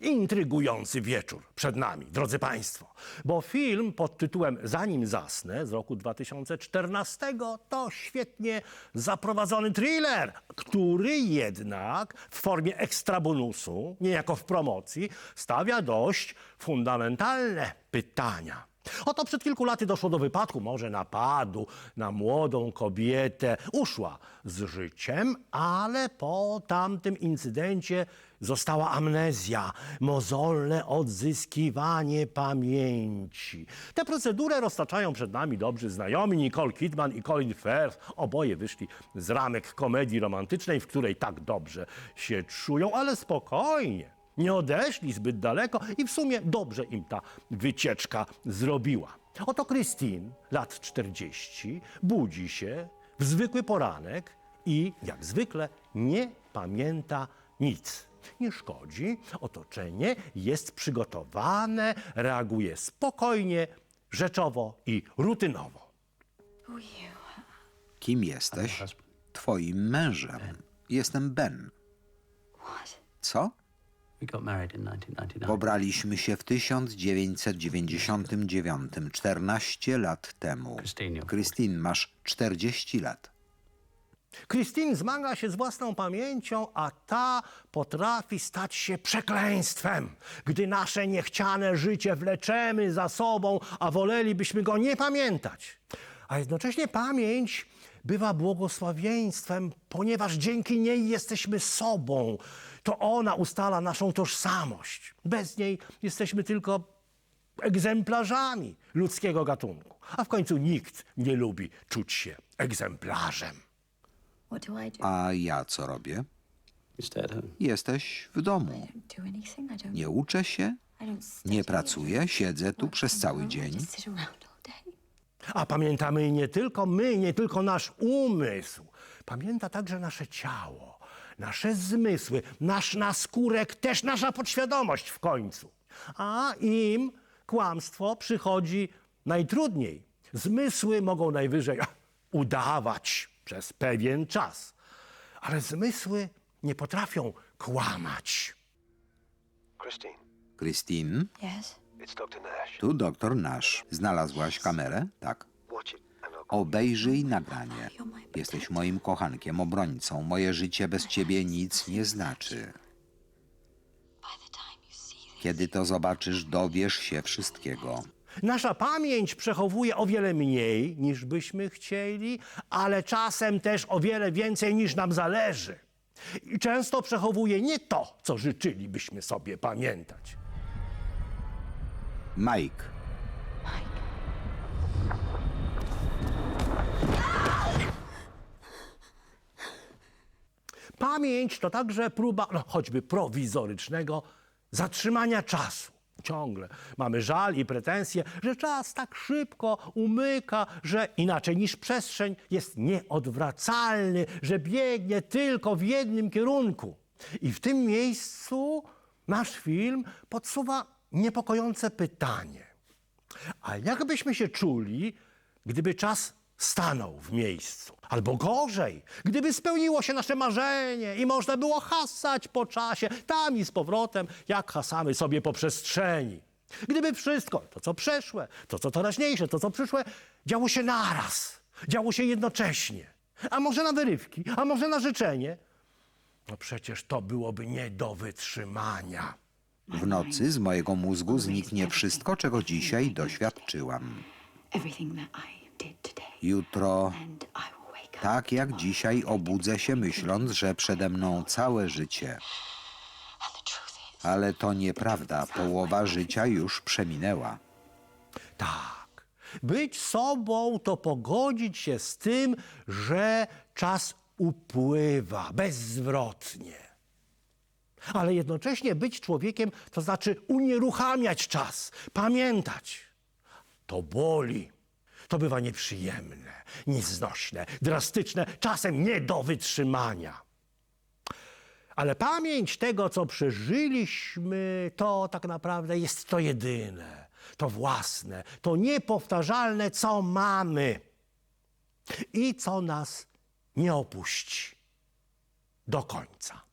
Intrygujący wieczór przed nami, drodzy Państwo, bo film pod tytułem Zanim zasnę z roku 2014 to świetnie zaprowadzony thriller, który jednak w formie ekstrabonusu, niejako w promocji, stawia dość fundamentalne pytania. Oto przed kilku laty doszło do wypadku, może napadu na młodą kobietę. Uszła z życiem, ale po tamtym incydencie została amnezja, mozolne odzyskiwanie pamięci. Tę procedurę roztaczają przed nami dobrzy znajomi Nicole Kidman i Colin Firth. Oboje wyszli z ramek komedii romantycznej, w której tak dobrze się czują, ale spokojnie. Nie odeszli zbyt daleko i w sumie dobrze im ta wycieczka zrobiła. Oto Christine, lat 40, budzi się w zwykły poranek i jak zwykle nie pamięta nic. Nie szkodzi, otoczenie jest przygotowane, reaguje spokojnie, rzeczowo i rutynowo. Kim jesteś? Twoim mężem. Jestem Ben. Co? We got married in 1999. Pobraliśmy się w 1999, 14 lat temu. Christine, Christine, masz 40 lat. Christine zmaga się z własną pamięcią, a ta potrafi stać się przekleństwem, gdy nasze niechciane życie wleczemy za sobą, a wolelibyśmy go nie pamiętać. A jednocześnie pamięć bywa błogosławieństwem, ponieważ dzięki niej jesteśmy sobą. To ona ustala naszą tożsamość. Bez niej jesteśmy tylko egzemplarzami ludzkiego gatunku. A w końcu nikt nie lubi czuć się egzemplarzem. What do I do? A ja co robię? Jesteś w domu. I don't do anything. I don't. Nie uczę się, I don't study. nie pracuję, siedzę tu przez cały dzień. just sit around all day. A pamiętamy nie tylko my, nie tylko nasz umysł. Pamięta także nasze ciało, nasze zmysły, nasz naskórek, też nasza podświadomość w końcu. A im kłamstwo przychodzi najtrudniej. Zmysły mogą najwyżej udawać przez pewien czas, ale zmysły nie potrafią kłamać. Christine, Christine, Yes. Tu doktor Nasz. Znalazłaś kamerę? Tak. Obejrzyj nagranie. Jesteś moim kochankiem, obrońcą. Moje życie bez ciebie nic nie znaczy. Kiedy to zobaczysz, dowiesz się wszystkiego. Nasza pamięć przechowuje o wiele mniej niż byśmy chcieli, ale czasem też o wiele więcej niż nam zależy. I często przechowuje nie to, co życzylibyśmy sobie pamiętać. Mike, Pamięć to także próba, no, choćby prowizorycznego, zatrzymania czasu. Ciągle mamy żal i pretensje, że czas tak szybko umyka, że inaczej niż przestrzeń jest nieodwracalny, że biegnie tylko w jednym kierunku. I w tym miejscu nasz film podsuwa niepokojące pytanie. A jak byśmy się czuli, gdyby czas stanął w miejscu? Albo gorzej, gdyby spełniło się nasze marzenie i można było hasać po czasie, tam i z powrotem, jak hasamy sobie po przestrzeni. Gdyby wszystko, to co przeszłe, to co teraźniejsze, to co przyszłe, działo się naraz, działo się jednocześnie. A może na wyrywki, a może na życzenie? No przecież to byłoby nie do wytrzymania. W nocy z mojego mózgu zniknie wszystko, czego dzisiaj doświadczyłam. Jutro, tak jak dzisiaj, obudzę się myśląc, że przede mną całe życie. Ale to nieprawda, połowa życia już przeminęła. Tak. Być sobą to pogodzić się z tym, że czas upływa bezzwrotnie. Ale jednocześnie być człowiekiem to znaczy unieruchamiać czas, pamiętać. To boli. To bywa nieprzyjemne, nieznośne, drastyczne, czasem nie do wytrzymania. Ale pamięć tego, co przeżyliśmy, to tak naprawdę jest to jedyne, to własne, to niepowtarzalne, co mamy i co nas nie opuści do końca.